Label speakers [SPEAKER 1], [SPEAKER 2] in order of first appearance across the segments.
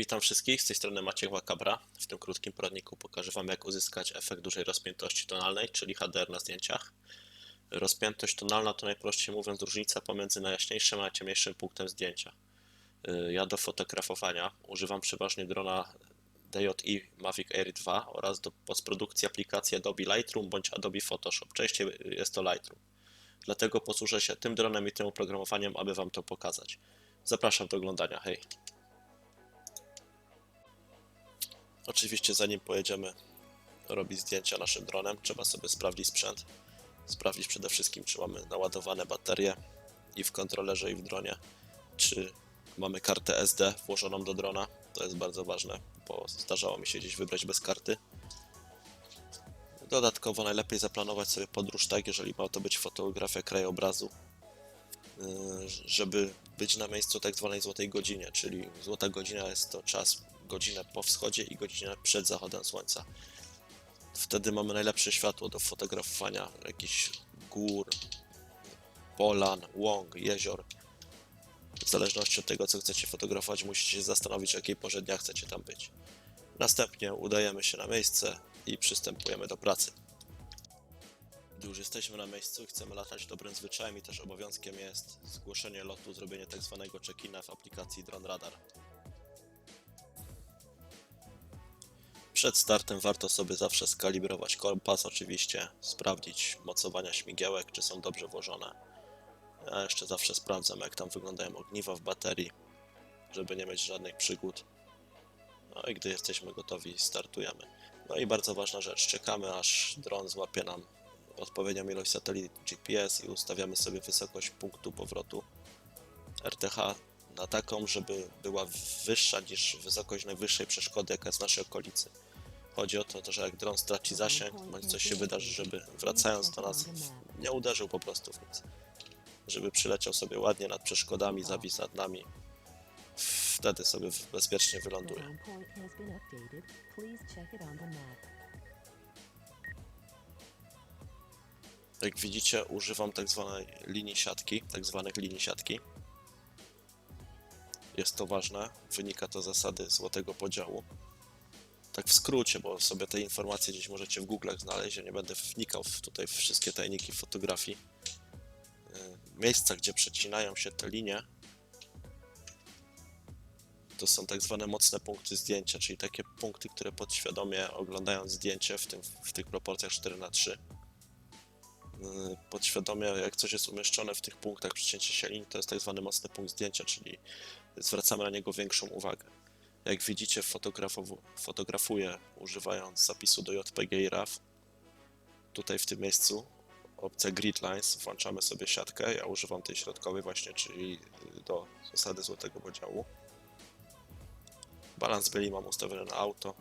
[SPEAKER 1] Witam wszystkich, z tej strony Maciek Wakabra. W tym krótkim poradniku pokażę Wam jak uzyskać efekt dużej rozpiętości tonalnej, czyli HDR na zdjęciach. Rozpiętość tonalna to najprościej mówiąc różnica pomiędzy najjaśniejszym a ciemniejszym punktem zdjęcia. Y, Ja do fotografowania używam przeważnie drona DJI Mavic Air 2 oraz do postprodukcji aplikacji Adobe Lightroom bądź Adobe Photoshop. Częściej jest to Lightroom. Dlatego posłużę się tym dronem i tym oprogramowaniem, aby Wam to pokazać. Zapraszam do oglądania. Hej! Oczywiście zanim pojedziemy robić zdjęcia naszym dronem, trzeba sobie sprawdzić sprzęt. Sprawdzić przede wszystkim, czy mamy naładowane baterie i w kontrolerze i w dronie, czy mamy kartę SD włożoną do drona. To jest bardzo ważne, bo zdarzało mi się gdzieś wybrać bez karty. Dodatkowo najlepiej zaplanować sobie podróż tak, jeżeli ma to być fotografia krajobrazu, yy, żeby być na miejscu tak zwanej złotej godzinie, czyli złota godzina jest to czas godzinę po wschodzie i godzinę przed zachodem słońca. Wtedy mamy najlepsze światło do fotografowania jakichś gór, polan, łąk, jezior. W zależności od tego, co chcecie fotografować, musicie się zastanowić, o jakiej porze dnia chcecie tam być. Następnie udajemy się na miejsce i przystępujemy do pracy. Gdy już jesteśmy na miejscu i chcemy latać, dobrym zwyczajem i też obowiązkiem jest zgłoszenie lotu, zrobienie tak zwanego check-ina w aplikacji Drone Radar. Przed startem warto sobie zawsze skalibrować kompas, oczywiście, sprawdzić mocowania śmigiełek, czy są dobrze włożone. Ja jeszcze zawsze sprawdzam, jak tam wyglądają ogniwa w baterii, żeby nie mieć żadnych przygód. No i gdy jesteśmy gotowi, startujemy. No i bardzo ważna rzecz, czekamy aż dron złapie nam odpowiednią ilość satelit GPS i ustawiamy sobie wysokość punktu powrotu RTH na taką, żeby była wyższa niż wysokość najwyższej przeszkody, jaka jest w naszej okolicy. Chodzi o to, że jak dron straci zasięg, bądź coś się wydarzy, żeby wracając do nas nie uderzył po prostu w nic. Żeby przyleciał sobie ładnie nad przeszkodami, zawisł nad nami. Wtedy sobie bezpiecznie wyląduje. Jak widzicie, używam tak zwanej linii siatki, tak zwanych linii siatki. Jest to ważne, wynika to z zasady złotego podziału. Tak w skrócie, bo sobie te informacje gdzieś możecie w Google'ach znaleźć, ja nie będę wnikał w tutaj wszystkie tajniki fotografii. Yy, Miejsca, gdzie przecinają się te linie, to są tak zwane mocne punkty zdjęcia, czyli takie punkty, które podświadomie oglądając zdjęcie w, tym, w tych proporcjach 4 na 3 y, podświadomie, jak coś jest umieszczone w tych punktach przecięcia się linii, to jest tak zwany mocny punkt zdjęcia, czyli zwracamy na niego większą uwagę. Jak widzicie, fotografuję używając zapisu do JPG i RAW. Tutaj w tym miejscu opcja Grid Lines, włączamy sobie siatkę, ja używam tej środkowej właśnie, czyli do zasady złotego podziału. Balans byli mam ustawiony na auto,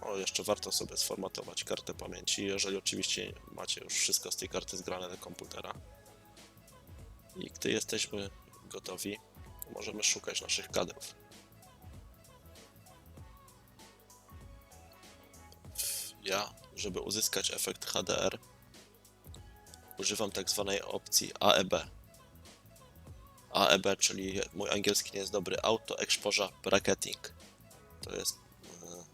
[SPEAKER 1] o, jeszcze warto sobie sformatować kartę pamięci, jeżeli oczywiście macie już wszystko z tej karty zgrane do komputera. I gdy jesteśmy gotowi, możemy szukać naszych kadrów. Ja, żeby uzyskać efekt HDR, używam tak zwanej opcji AEB. AEB, czyli mój angielski nie jest dobry, Auto Exposure Bracketing. To jest e,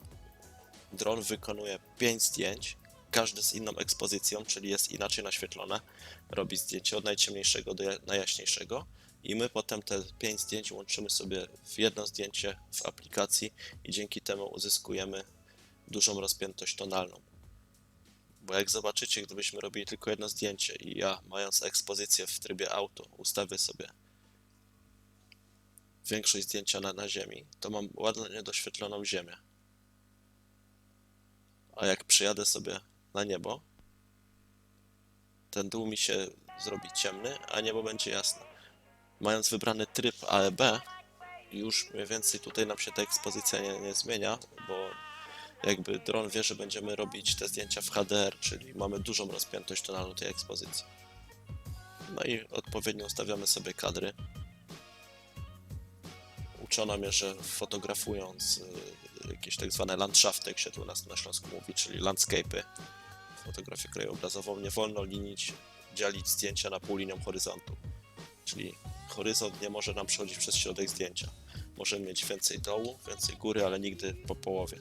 [SPEAKER 1] dron wykonuje 5 zdjęć, każde z inną ekspozycją, czyli jest inaczej naświetlone. Robi zdjęcie od najciemniejszego do ja- najjaśniejszego i my potem te 5 zdjęć łączymy sobie w jedno zdjęcie w aplikacji i dzięki temu uzyskujemy dużą rozpiętość tonalną. Bo jak zobaczycie, gdybyśmy robili tylko jedno zdjęcie i ja, mając ekspozycję w trybie auto, ustawię sobie większość zdjęcia na, na ziemi, to mam ładnie doświetloną ziemię. A jak przyjadę sobie na niebo, ten dół mi się zrobi ciemny, a niebo będzie jasne. Mając wybrany tryb AEB, już mniej więcej tutaj nam się ta ekspozycja nie, nie zmienia, bo jakby dron wie, że będziemy robić te zdjęcia w HDR, czyli mamy dużą rozpiętość tonalną tej ekspozycji. No i odpowiednio ustawiamy sobie kadry. Uczono mnie, że fotografując y, jakieś tak zwane landschafty, jak się tu nas na Śląsku mówi, czyli landscape'y, fotografię krajobrazową, nie wolno linić, dzielić zdjęcia na pół linią horyzontu. Czyli horyzont nie może nam przechodzić przez środek zdjęcia. Możemy mieć więcej dołu, więcej góry, ale nigdy po połowie.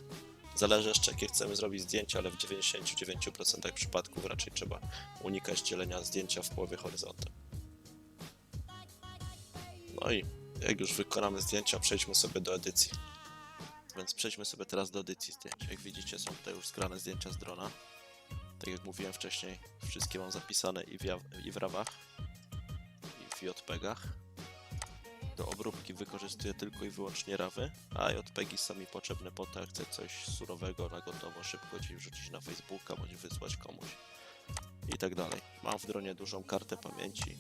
[SPEAKER 1] Zależy jeszcze jakie chcemy zrobić zdjęcia, ale w 99% przypadków raczej trzeba unikać dzielenia zdjęcia w połowie horyzontem. No i jak już wykonamy zdjęcia, przejdźmy sobie do edycji. Więc przejdźmy sobie teraz do edycji zdjęć. Jak widzicie, są tutaj już zgrane zdjęcia z drona. Tak jak mówiłem wcześniej, wszystkie mam zapisane i w, i w rawach, i w JPEGach. Do obróbki wykorzystuję tylko i wyłącznie rawy, a JPEGi są mi potrzebne po to, jak chcę coś surowego na gotowo szybko gdzieś wrzucić na Facebooka, bądź wysłać komuś i tak dalej. Mam w dronie dużą kartę pamięci,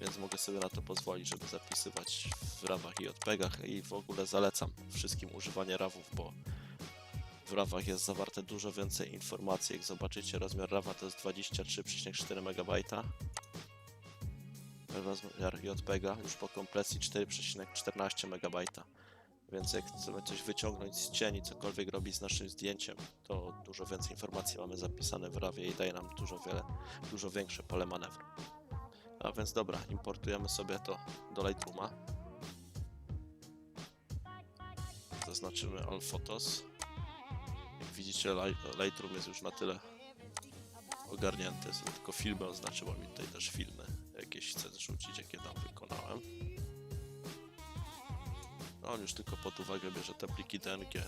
[SPEAKER 1] więc mogę sobie na to pozwolić, żeby zapisywać w rawach i JPEGach i w ogóle zalecam wszystkim używanie rawów, bo w rawach jest zawarte dużo więcej informacji. Jak zobaczycie, rozmiar rawa to jest 23,4 MB. Rozmiar JPEGa już po kompresji 4,14 MB. Więc jak chcemy coś wyciągnąć z cieni, cokolwiek robić z naszym zdjęciem, to dużo więcej informacji mamy zapisane w rawie i daje nam dużo wiele, dużo większe pole manewru. A więc dobra, importujemy sobie to do Lightrooma. Zaznaczymy All Photos. Jak widzicie, Light- Lightroom jest już na tyle ogarnięty, sobie tylko filmy oznaczyło mi tutaj też filmy jakieś chcę zrzucić, jakie tam wykonałem. No, on już tylko pod uwagę bierze te pliki DNG.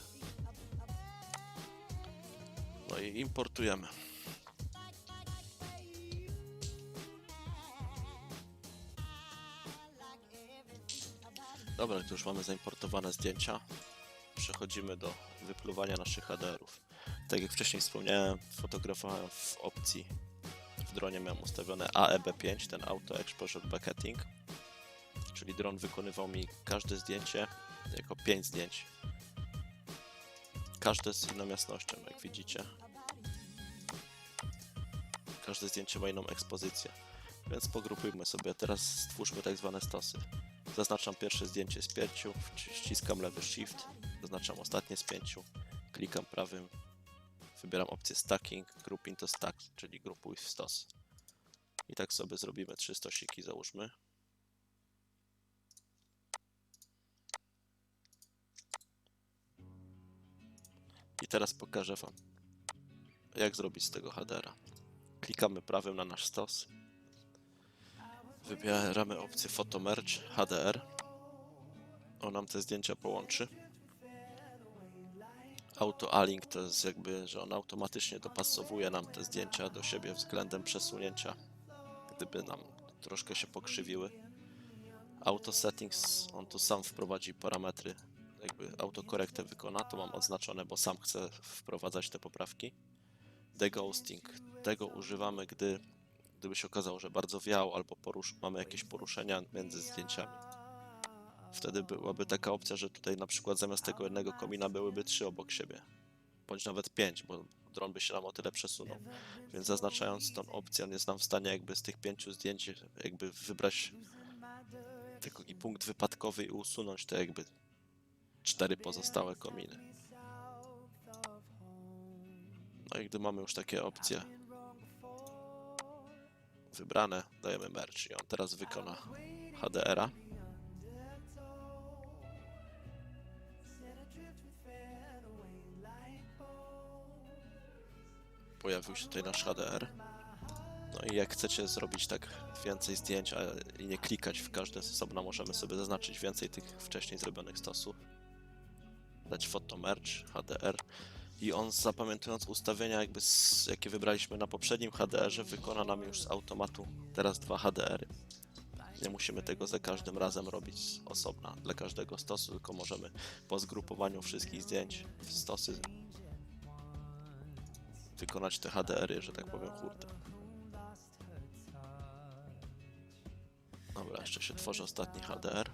[SPEAKER 1] No i importujemy. Dobra, już mamy zaimportowane zdjęcia. Przechodzimy do wypluwania naszych HDR-ów. Tak jak wcześniej wspomniałem, fotografowałem w opcji w dronie miałem ustawione AEB5, ten Auto Exposure Bucketing, czyli dron wykonywał mi każde zdjęcie jako 5 zdjęć. Każde z inną jasnością, jak widzicie. Każde zdjęcie ma inną ekspozycję, więc pogrupujmy sobie. Teraz stwórzmy tak zwane stosy. Zaznaczam pierwsze zdjęcie z pięciu, ściskam lewy shift, zaznaczam ostatnie z pięciu, klikam prawym Wybieram opcję stacking, group into stack, czyli grupuj w stos. I tak sobie zrobimy trzy stosiki, załóżmy. I teraz pokażę Wam, jak zrobić z tego HDR-a. Klikamy prawym na nasz stos. Wybieramy opcję Photo Merge HDR. On nam te zdjęcia połączy. Auto Alink to jest jakby, że on automatycznie dopasowuje nam te zdjęcia do siebie względem przesunięcia, gdyby nam troszkę się pokrzywiły. Auto Settings, on tu sam wprowadzi parametry, jakby autokorektę wykona, to mam oznaczone, bo sam chcę wprowadzać te poprawki. Deghosting, tego używamy, gdy gdyby się okazało, że bardzo wiało albo porusz, mamy jakieś poruszenia między zdjęciami. Wtedy byłaby taka opcja, że tutaj na przykład zamiast tego jednego komina byłyby trzy obok siebie. Bądź nawet pięć, bo dron by się nam o tyle przesunął. Więc zaznaczając tą opcję, on jest nam w stanie jakby z tych pięciu zdjęć jakby wybrać taki punkt wypadkowy i usunąć te jakby cztery pozostałe kominy. No i gdy mamy już takie opcje wybrane, dajemy merge i on teraz wykona HDR-a. Pojawił się tutaj nasz HDR. No i jak chcecie zrobić tak więcej zdjęć a i nie klikać w każde z osobna, możemy sobie zaznaczyć więcej tych wcześniej zrobionych stosów. Dać Photo Merge, HDR i on zapamiętując ustawienia jakby z, jakie wybraliśmy na poprzednim HDR-ze wykona nam już z automatu teraz dwa HDR-y. Nie musimy tego za każdym razem robić osobna dla każdego stosu, tylko możemy po zgrupowaniu wszystkich zdjęć w stosy wykonać te HDR-y, że tak powiem, hurtem. Dobra, jeszcze się tworzy ostatni HDR.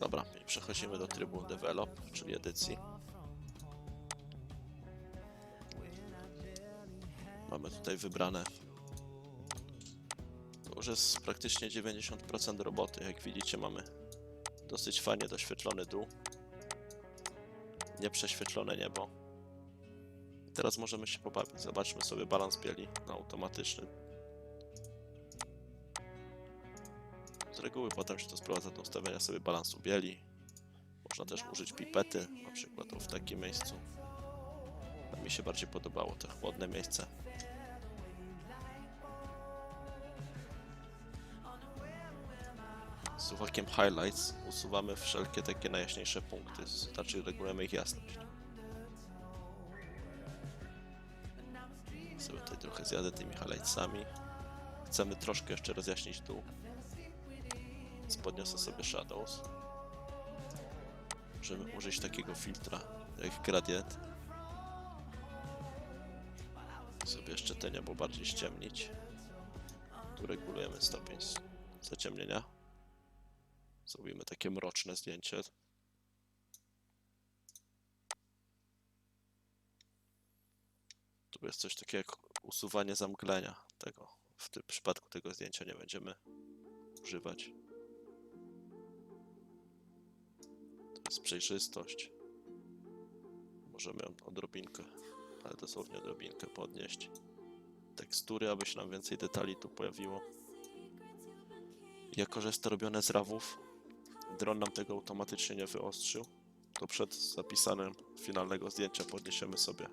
[SPEAKER 1] Dobra, i przechodzimy do trybu Develop, czyli edycji. Mamy tutaj wybrane. To już jest praktycznie 90% roboty. Jak widzicie, mamy dosyć fajnie doświetlony dół. Nieprześwietlone niebo. Teraz możemy się pobawić. Zobaczmy sobie balans bieli na automatycznym. Z reguły potem się to sprowadza do ustawienia sobie balansu bieli. Można też użyć pipety, na przykład w takim miejscu. A mi się bardziej podobało to chłodne miejsce. Z uwakiem highlights usuwamy wszelkie takie najjaśniejsze punkty, znaczy regulujemy ich jasność. Sobie tutaj trochę zjadę tymi highlightsami. Chcemy troszkę jeszcze rozjaśnić dół. Więc podniosę sobie Shadows. Możemy użyć takiego filtra jak gradient. Sobie jeszcze te niebo bardziej ściemnić. Tu regulujemy stopień zaciemnienia. Zrobimy takie mroczne zdjęcie. Tu jest coś takiego jak usuwanie zamglenia tego. W tym przypadku tego zdjęcia nie będziemy używać. To jest przejrzystość. Możemy ją odrobinkę, ale dosłownie odrobinkę podnieść. Tekstury, aby się nam więcej detali tu pojawiło. Jako, że jest to robione z rawów, dron nam tego automatycznie nie wyostrzył, to przed zapisaniem finalnego zdjęcia podniesiemy sobie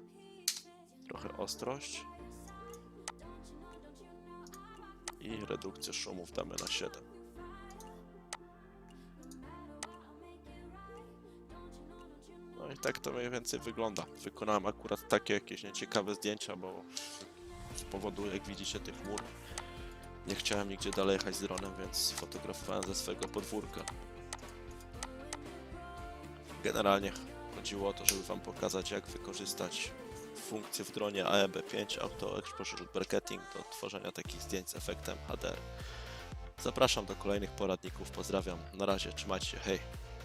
[SPEAKER 1] trochę ostrość i redukcję szumów damy na 7. No i tak to mniej więcej wygląda. Wykonałem akurat takie jakieś nieciekawe zdjęcia, bo z powodu, jak widzicie, tych chmur nie chciałem nigdzie dalej jechać z dronem, więc fotografowałem ze swojego podwórka. Generalnie chodziło o to, żeby Wam pokazać, jak wykorzystać funkcję w dronie AEB5 Auto Exposure Bracketing do tworzenia takich zdjęć z efektem HDR. Zapraszam do kolejnych poradników, pozdrawiam, na razie, trzymajcie się, hej!